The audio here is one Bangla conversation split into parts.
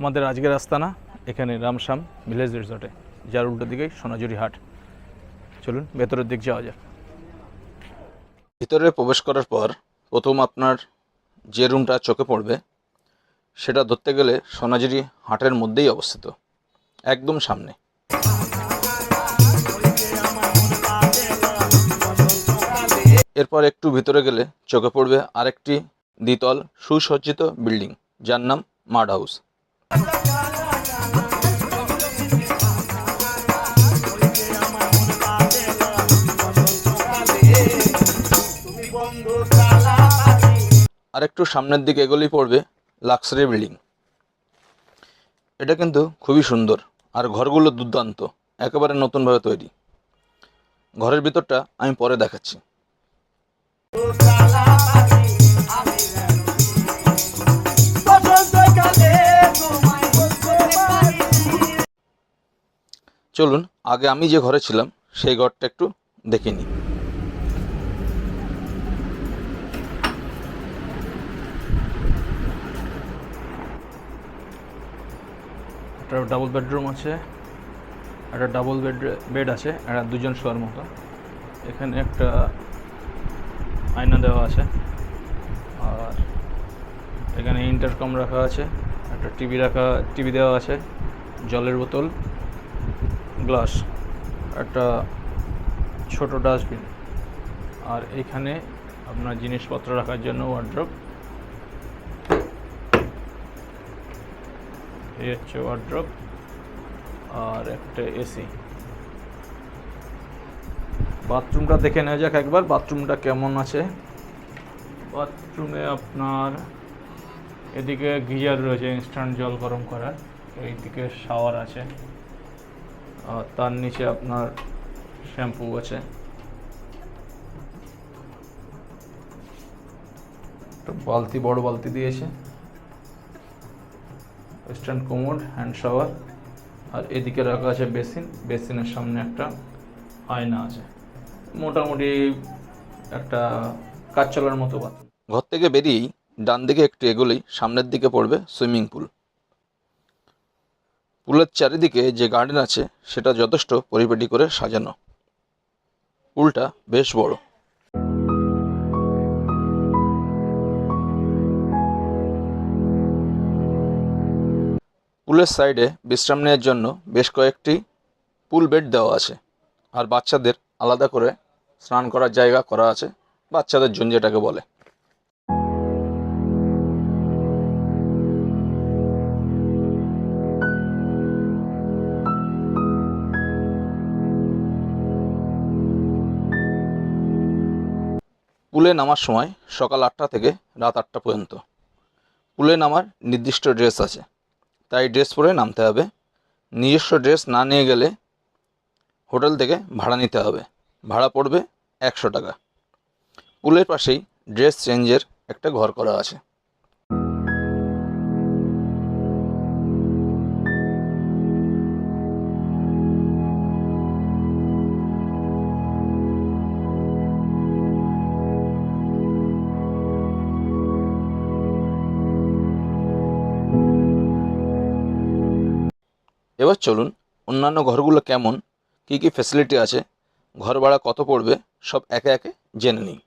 আমাদের আজকের আস্তানা এখানে রামশ্যাম ভিলেজ রিসর্টে, যার উল্টো দিকেই সোনাঝুরি হাট। চলুন, ভেতরের দিক যাওয়া যাক। ভিতরে প্রবেশ করার পর প্রথম আপনার যে রুমটা চোখে পড়বে, সেটা ধরতে গেলে সোনাঝুরি হাটের মধ্যেই অবস্থিত, একদম সামনে। এরপর একটু ভিতরে গেলে চোখে পড়বে আরেকটি দ্বিতল সুসজ্জিত বিল্ডিং, যার নাম মাড হাউস। আর একটু সামনের দিকে এগোলেই পড়বে লাক্সারি বিল্ডিং। এটা কিন্তু খুবই সুন্দর আর ঘরগুলো দুর্দান্ত, একেবারে নতুনভাবে তৈরি। ঘরের ভিতরটা আমি পরে দেখাচ্ছি। চলুন, আগে আমি যে ঘরে ছিলাম, সেই ঘরটা একটু দেখে নিই। একটা ডাবল বেডরুম আছে, একটা ডাবল বেড বেড আছে, একটা দুজন শোয়ার মতো। এখানে একটা আয়না দেওয়া আছে, আর এখানে ইন্টারকম রাখা আছে, একটা টিভি রাখা টিভি দেওয়া আছে, জলের বোতল। গ্লাস একটা ছোট ডাস্টবিন আর এখানে আপনার জিনিসপত্র রাখার জন্য ওয়ার্ড্রপ এই হচ্ছে ওয়ার্ড্রপ আর একটা এসি বাথরুমটা দেখে নেওয়া যাক একবার, বাথরুমটা কেমন আছে? বাথরুমে আপনার এদিকে গিজার রয়েছে ইনস্ট্যান্ট জল গরম করার, এইদিকে শাওয়ার আছে। তার নিচে আপনার শ্যাম্পু আছে। বালতি, বড় বালতি দিয়েছে। ওয়েস্টার্ন কোমোড হ্যান্ড শাওয়ার আর এদিকে রাখা আছে বেসিন। বেসিনের সামনে একটা আয়না আছে। মোটামুটি একটা কাজ চলার মতো ঘর থেকে বেরিয়েই ডান দিকে একটু এগোলেই সামনের দিকে পড়বে সুইমিং পুল। পুলের চারিদিকে যে গার্ডেন আছে, সেটা যথেষ্ট পরিপাটি করে সাজানো। পুলটা বেশ বড়। পুলের সাইডে বিশ্রাম নেওয়ার জন্য বেশ কয়েকটি পুল বেড দেওয়া আছে। আর বাচ্চাদের আলাদা করে স্নান করার জায়গা করা আছে, বাচ্চাদের জন্য যেটাকে বলে। পুলে নামার সময় সকাল আটটা থেকে রাত আটটা পর্যন্ত। পুলে নামার নির্দিষ্ট ড্রেস আছে। তাই ড্রেস পরে নামতে হবে। নিজস্ব ড্রেস না নিয়ে গেলে হোটেল থেকে ভাড়া নিতে হবে। ভাড়া পড়বে একশো টাকা। পুলের পাশেই ড্রেস চেঞ্জের একটা ঘর করা আছে। এবার চলুন অন্যান্য ঘরগুলো কেমন, কী কী ফ্যাসিলিটি আছে ঘর ভাড়া কত পড়বে, সব একে একে জেনে নিই।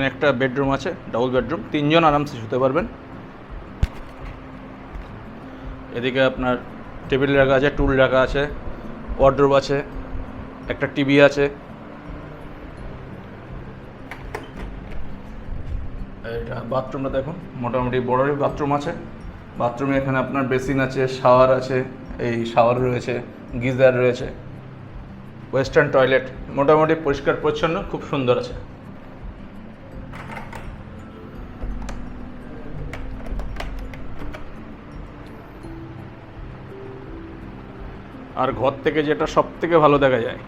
এখানে একটা বেডরুম আছে ডাবল বেডরুম। তিনজন আরামসে শুতে পারবেন। এদিকে আপনার টেবিল রাখা আছে, টুল রাখা আছে ওয়ার্ড্রোব আছে, একটা টিভি আছে। এটা বাথরুমটা দেখুন, মোটামুটি বড়ই বাথরুম আছে। বাথরুমে এখানে আপনার বেসিন আছে, শাওয়ার আছে, এই শাওয়ার রয়েছে, গিজার রয়েছে, ওয়েস্টার্ন টয়লেট। মোটামুটি পরিষ্কার পরিচ্ছন্ন, খুব সুন্দর আছে। আর ঘর থেকে যেটা সব থেকে ভালো দেখা যায়?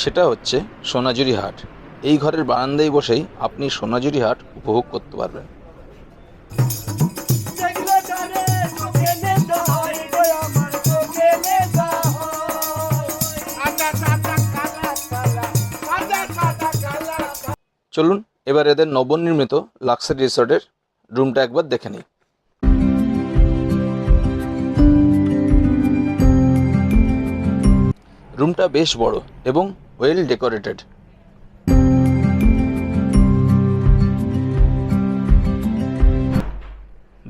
সেটা হচ্ছে সোনাঝুরি হাট। এই ঘরের বারান্দায় বসেই আপনি সোনাঝুরি হাট উপভোগ করতে পারবেন। চলুন, এবার এদের নবনির্মিত লাক্সারি রিসর্টের রুমটা একবার দেখে নিই। রুমটা বেশ বড় এবং ওয়েল ডেকোরেটেড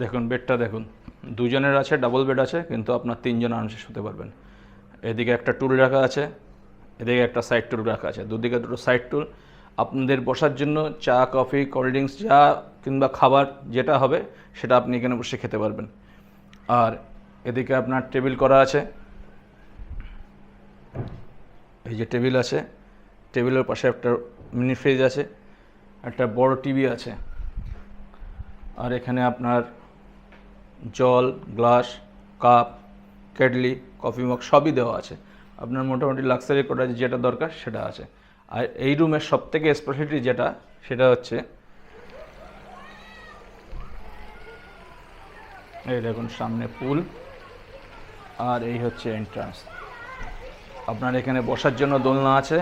দেখুন, বেডটা দেখুন। দুজনের আছে ডাবল বেড আছে, কিন্তু আপনার তিনজন আরামসে শুতে পারবেন। এদিকে একটা টুল রাখা আছে, এদিকে একটা সাইড টুল রাখা আছে। দুদিকে দুটো সাইড টুল আপনাদের বসার জন্য চা কফি কোল্ড ড্রিঙ্কস যা কিংবা খাবার যেটা হবে, সেটা আপনি এখানে বসে খেতে পারবেন। আর এদিকে আপনার টেবিল করা আছে। এই যে টেবিল আছে, টেবিলের পাশে একটা মিনি ফ্রিজ আছে, একটা বড় টিভি আছে। আর এখানে আপনার জল, glass, cup, kettle, coffee mug সবই দেওয়া আছে। আপনার মোটামুটি লাক্সারি করা যেটা দরকার সেটা আছে। আর এই রুমের সব থেকে স্পেশালিটি যেটা, সেটা হচ্ছে এই দেখুন সামনে পুল, আর এই হচ্ছে এন্ট্রান্স। আপনার এখানে বসার জন্য দোলনা আছে।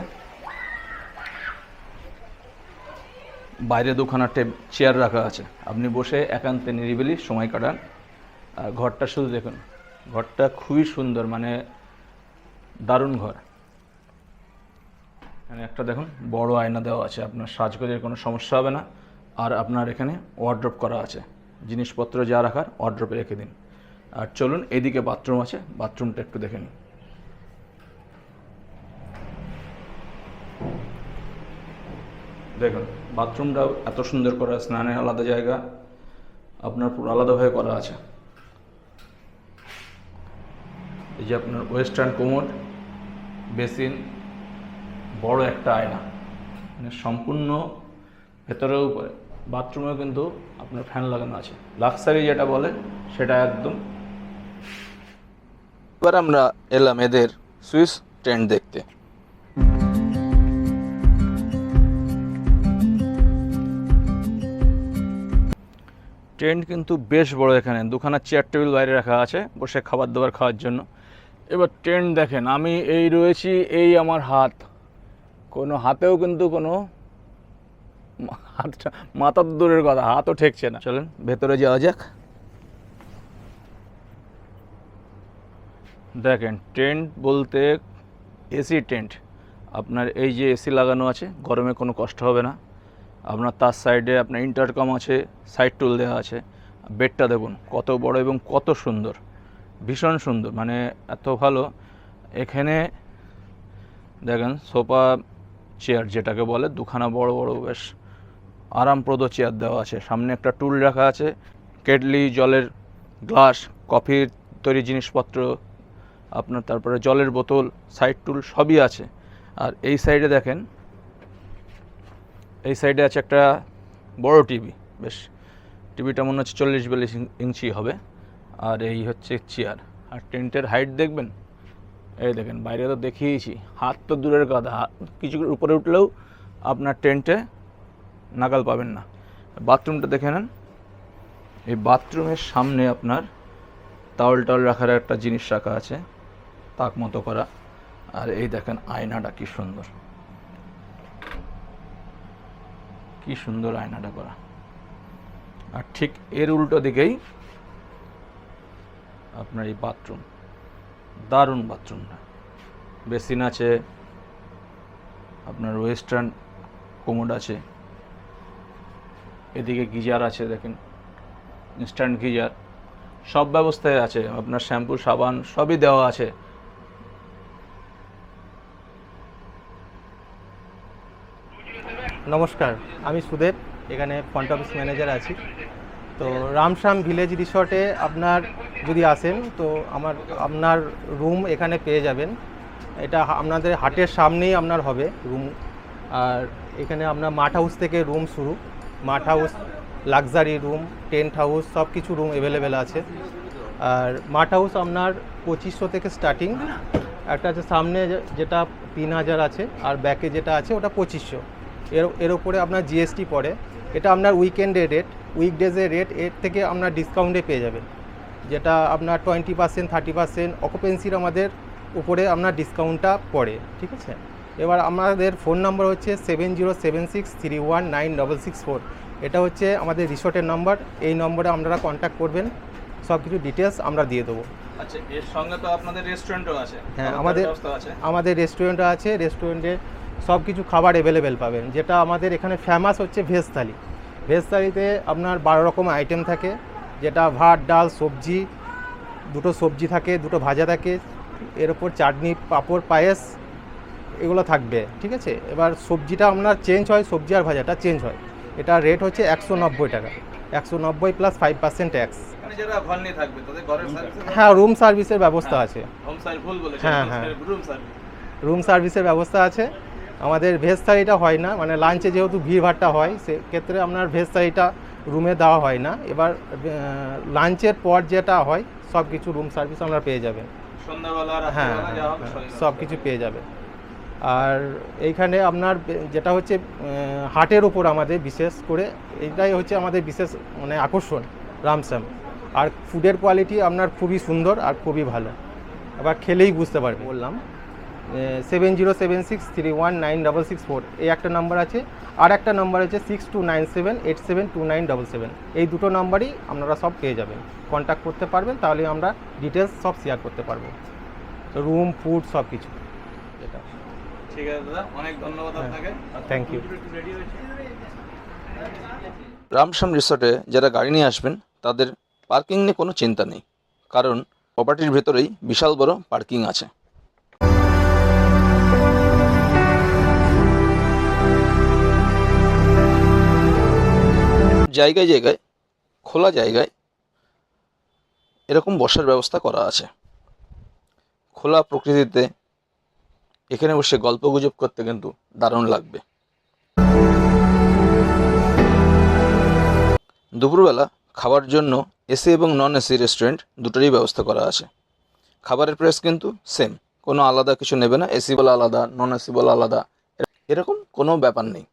বাইরে দুখানা টেব, চেয়ার রাখা আছে। আপনি বসে একান্তে নিরিবিলি সময় কাটান। আর ঘরটা শুধু দেখুন, ঘরটা খুবই সুন্দর মানে দারুণ ঘর। এখানে একটা দেখুন, বড় আয়না দেওয়া আছে। আপনার সাজগোজের কোনো সমস্যা হবে না। আর আপনার এখানে ওয়ার্ড্রপ করা আছে। জিনিসপত্র যা রাখার ওয়ার্ড্রপে রেখে দিন। আর চলুন, এদিকে বাথরুম আছে। বাথরুমটা একটু দেখে নিন। দেখুন, বাথরুমটাও এত সুন্দর করা স্নানের আলাদা জায়গা, আপনার পুরো আলাদাভাবে করা আছে। এই যে আপনার ওয়েস্টার্ন কোমোড বেসিন, বড় একটা আয়না। মানে সম্পূর্ণ ভেতরেও উপরে। বাথরুমেও কিন্তু আপনার ফ্যান লাগানো আছে। লাক্সারি যেটা বলে, সেটা একদম এবার আমরা এলাম এদের সুইস টেন্ট দেখতে। টেন্ট কিন্তু বেশ বড় এখানে। দুখানা চেয়ার টেবিল বাইরে রাখা আছে বসে খাবার দাবার খাওয়ার জন্য। এবার টেন্ট দেখেন আমি এই রয়েছি এই আমার হাত। কোনো হাতেও কিন্তু কোনো হাতটা মাথার দূরের কথা হাতও ঠেকছে না। চলেন ভেতরে যাওয়া যাক। দেখেন টেন্ট বলতে এসি টেন্ট। আপনার এই যে এসি লাগানো আছে গরমে কোনো কষ্ট হবে না। আপনার তার সাইডে আপনার ইন্টারকম আছে সাইড টুল দেওয়া আছে। বেডটা দেখুন, কত বড় এবং কত সুন্দর, ভীষণ সুন্দর মানে এত ভালো। এখানে দেখেন, সোফা চেয়ার যেটাকে বলে, দুখানা বড় বড় বেশ আরামপ্রদ চেয়ার দেওয়া আছে। সামনে একটা টুল রাখা আছে, কেটলি, জলের গ্লাস কফির তৈরি জিনিসপত্র, আপনার তারপরে জলের বোতল সাইড টুল সবই আছে। আর এই সাইডে দেখেন এই সাইডে আছে একটা বড় টিভি বেশ। টিভিটা মনে হচ্ছে চল্লিশ বিয়াল্লিশ ইঞ্চ- হবে। আর এই হচ্ছে চেয়ার আর টেন্টের হাইট দেখবেন? এই দেখেন, বাইরে তো দেখিয়েছি। হাত তো দূরের কথা। কিছু উপরে উঠলেও আপনার টেন্টে নাগাল পাবেন না। বাথরুমটা দেখে নেন। এই বাথরুমের সামনে আপনার তাওয়াল টাওয়াল রাখার একটা জিনিস রাখা আছে, তাক মতো করা। আর এই দেখেন আয়নাটা কি সুন্দর। কি সুন্দর আয়নাটা করা। আর ঠিক এর উল্টো দিকেই আপনার এই বাথরুম দারুণ বাথরুমটা বেসিন আছে, আপনার ওয়েস্টার্ন কোমোড আছে। এদিকে গিজার আছে, দেখেন। Instant geyser. সব ব্যবস্থায় আছে। আপনার শ্যাম্পু সাবান, সবই দেওয়া আছে। নমস্কার, আমি সুদেব, এখানে ফ্রন্ট অফিস ম্যানেজার আছি। তো রামশ্যাম ভিলেজ রিসর্টে আপনার যদি আসেন, তো আমার, আপনার রুম এখানে পেয়ে যাবেন। এটা আপনাদের হাটের সামনেই আপনার হবে রুম আর এখানে আপনার মাঠ হাউস থেকে রুম শুরু। মাঠ house luxury room tent house সব কিছু রুম অ্যাভেলেবেল আছে। আর মাঠ হাউস আপনার পঁচিশশো থেকে স্টার্টিং একটা আছে সামনে যেটা তিন হাজার আছে, আর ব্যাকে যেটা আছে, ওটা পঁচিশশো। এর এর উপরে আপনার জিএসটি পড়ে। এটা আপনার উইকেন্ডের রেট উইকডেজের রেট এর থেকে আপনার ডিসকাউন্টে পেয়ে যাবেন। যেটা আপনার টোয়েন্টি পার্সেন্ট থার্টি পার্সেন্ট অকুপেন্সির আমাদের উপরে আপনার ডিসকাউন্টটা পড়ে ঠিক আছে? এবার আমাদের ফোন নাম্বার হচ্ছে seven zero seven six three one nine double six four এটা হচ্ছে আমাদের রিসোর্টের নাম্বার এই নম্বরে আপনারা কন্ট্যাক্ট করবেন। সব কিছু ডিটেলস আমরা দিয়ে দেবো। আচ্ছা এর সঙ্গে তো আপনাদের রেস্টুরেন্টও আছে। হ্যাঁ, আমাদের- আমাদের রেস্টুরেন্ট আছে। রেস্টুরেন্টে সব কিছু খাবার অ্যাভেলেবেল পাবেন। যেটা আমাদের এখানে ফেমাস হচ্ছে ভেজ থালি ভেজ থালিতে আপনার বারো রকম আইটেম থাকে। যেটা ভাত ডাল সবজি দুটো সবজি থাকে দুটো ভাজা থাকে। এর ওপর চাটনি পাঁপড় পায়েস এগুলো থাকবে ঠিক আছে? এবার সবজিটা আপনার চেঞ্জ হয় সবজি আর ভাজাটা চেঞ্জ হয়। এটা রেট হচ্ছে একশো নব্বই টাকা। একশো নব্বই প্লাস ফাইভ পার্সেন্ট ট্যাক্স হ্যাঁ রুম সার্ভিসের ব্যবস্থা আছে। হোম সার্ভিস ভুল বলেছেন হ্যাঁ, হ্যাঁ। রুম সার্ভিসের ব্যবস্থা আছে। আমাদের ভেজ থালিটা হয় না মানে লাঞ্চে যেহেতু ভিড়ভাড়টা হয় সেক্ষেত্রে আপনার ভেজ থালিটা রুমে দেওয়া হয় না। এবার লাঞ্চের পর যেটা হয় সব কিছু রুম সার্ভিস আপনারা পেয়ে যাবেন। সন্ধ্যাবেলা হ্যাঁ হ্যাঁ, সব কিছু পেয়ে যাবে আর এইখানে আপনার যেটা হচ্ছে হাটের উপর আমাদের বিশেষ করে এটাই হচ্ছে আমাদের বিশেষ মানে আকর্ষণ রামস্যাম আর ফুডের কোয়ালিটি আপনার খুবই সুন্দর আর খুবই ভালো। এবার খেলেই বুঝতে পারবে বললাম seven zero seven six three one nine double six four এই একটা নাম্বার আছে। আর একটা নাম্বার আছে six two nine seven eight seven two nine double seven এই দুটো নাম্বারই আপনারা সব পেয়ে যাবেন। কন্ট্যাক্ট করতে পারবেন তাহলে আমরা ডিটেলস সব শেয়ার করতে পারব। রুম ফুড সব কিছু এটা। ঠিক আছে দাদা অনেক ধন্যবাদ আপনাকে। Thank you. রেডি রিসর্টে যারা গাড়ি নিয়ে আসবেন তাদের পার্কিং নিয়ে কোনো চিন্তা নেই। কারণ প্রপার্টির ভেতরেই বিশাল বড় পার্কিং আছে। জায়গায় জায়গায়, খোলা জায়গায় এরকম বসার ব্যবস্থা করা আছে। খোলা প্রকৃতিতে এখানে বসে গল্প গুজব করতে কিন্তু দারুণ লাগবে। দুপুরবেলা খাবার জন্য এসি এবং নন এসি রেস্টুরেন্ট দুটোরই ব্যবস্থা করা আছে। খাবারের প্রাইস কিন্তু সেম কোনো আলাদা কিছু নেবে না, এসি বলা আলাদা নন এসি বলা আলাদা, এরকম কোনো ব্যাপার নেই।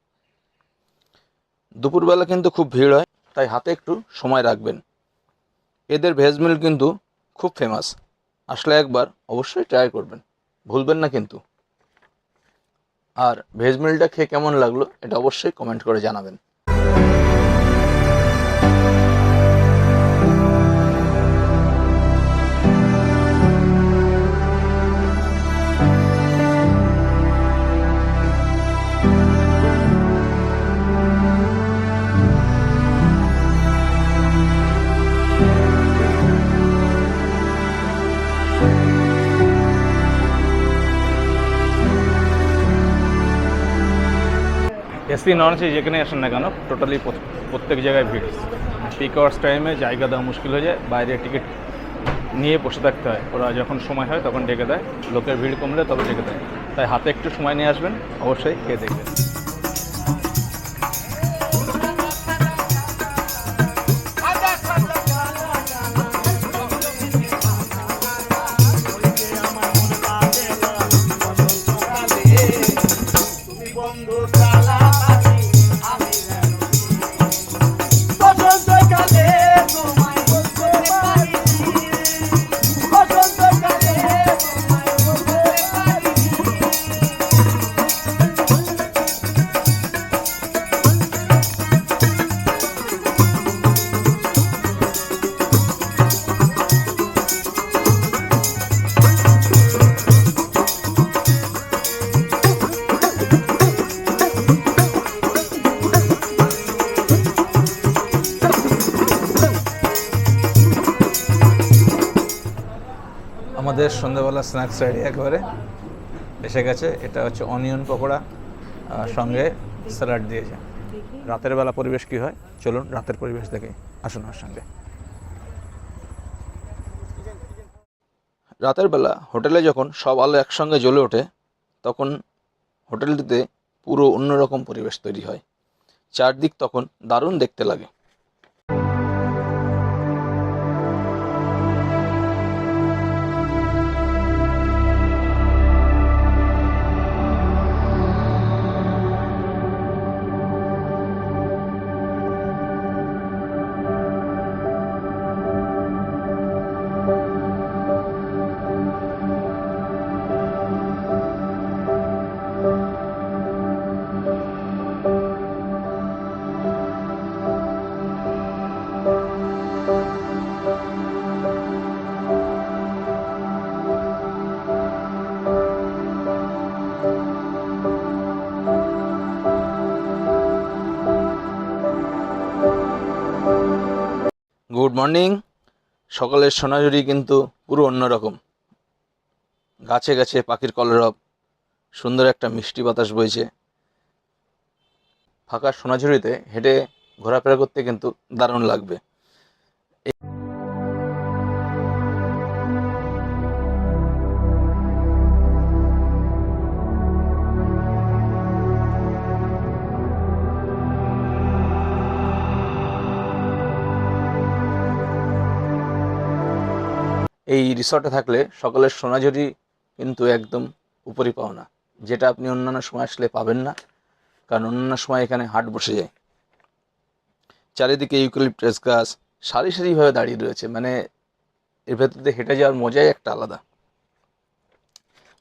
দুপুরবেলা কিন্তু খুব ভিড় হয়, তাই হাতে একটু সময় রাখবেন। এদের ভেজ মিল কিন্তু খুব ফেমাস আসলে একবার অবশ্যই ট্রাই করবেন, ভুলবেন না কিন্তু। আর ভেজ মিলটা খেয়ে কেমন লাগল এটা অবশ্যই কমেন্ট করে জানাবেন। এসি নন এসি যেখানে আসেন না কেন টোটালি প্রত্যেক জায়গায় ভিড়। পিক আওয়ার্স টাইমে জায়গা দেওয়া মুশকিল হয়ে যায়, বাইরে টিকিট নিয়ে বসে থাকতে হয়। ওরা যখন সময় হয়, তখন ডেকে দেয়। লোকের ভিড় কমলে তবে ডেকে দেয়। তাই হাতে একটু সময় নিয়ে আসবেন, অবশ্যই খেয়ে দেখবেন। আমাদের সন্ধ্যাবেলা স্ন্যাক্স রেডি একেবারে। এসে গেছে এটা হচ্ছে অনিয়ন পকোড়া সঙ্গে স্যালাড দিয়েছে। রাতের বেলা পরিবেশ কী হয়? চলুন রাতের পরিবেশ দেখে আসুন আমার সঙ্গে। রাতের বেলা হোটেলে যখন সব আলো একসঙ্গে জ্বলে ওঠে তখন হোটেলটিতে পুরো অন্যরকম পরিবেশ তৈরি হয়। চারদিক তখন দারুণ দেখতে লাগে। Good morning. সকালের সোনাঝুরি কিন্তু পুরো অন্যরকম। গাছে গাছে পাখির কলরব, সুন্দর একটা মিষ্টি বাতাস বইছে। ফাঁকা সোনাঝুরিতে হেঁটে ঘোরাফেরা করতে কিন্তু দারুণ লাগবে। এই রিসর্টে থাকলে সকালের সোনাঝুরি কিন্তু একদম উপরই পাওনা। যেটা আপনি অন্যান্য সময় আসলে পাবেন না, কারণ অন্যান্য সময় এখানে হাট বসে যায়। চারিদিকে ইউক্যালিপটাস গাছ সারি সারিভাবে দাঁড়িয়ে রয়েছে মানে এর ভেতর দিয়ে হেঁটে যাওয়ার মজাই একটা আলাদা।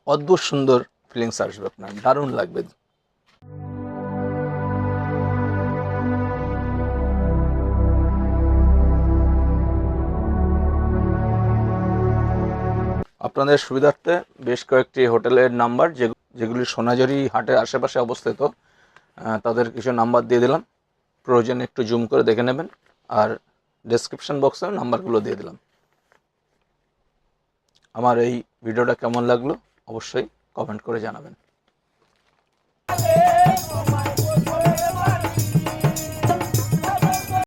অদ্ভুত সুন্দর ফিলিংস আসবে আপনার, দারুণ লাগবে। আপনাদের সুবিধার্থে বেশ কয়েকটি হোটেলের নাম্বার যেগুলি সোনাঝুরি হাটের আশেপাশে অবস্থিত তাদের কিছু নাম্বার দিয়ে দিলাম। প্রয়োজনে একটু জুম করে দেখে নেবেন আর ডেসক্রিপশন বক্সেও নাম্বারগুলো দিয়ে দিলাম। আমার এই ভিডিওটা কেমন লাগল অবশ্যই কমেন্ট করে জানাবেন।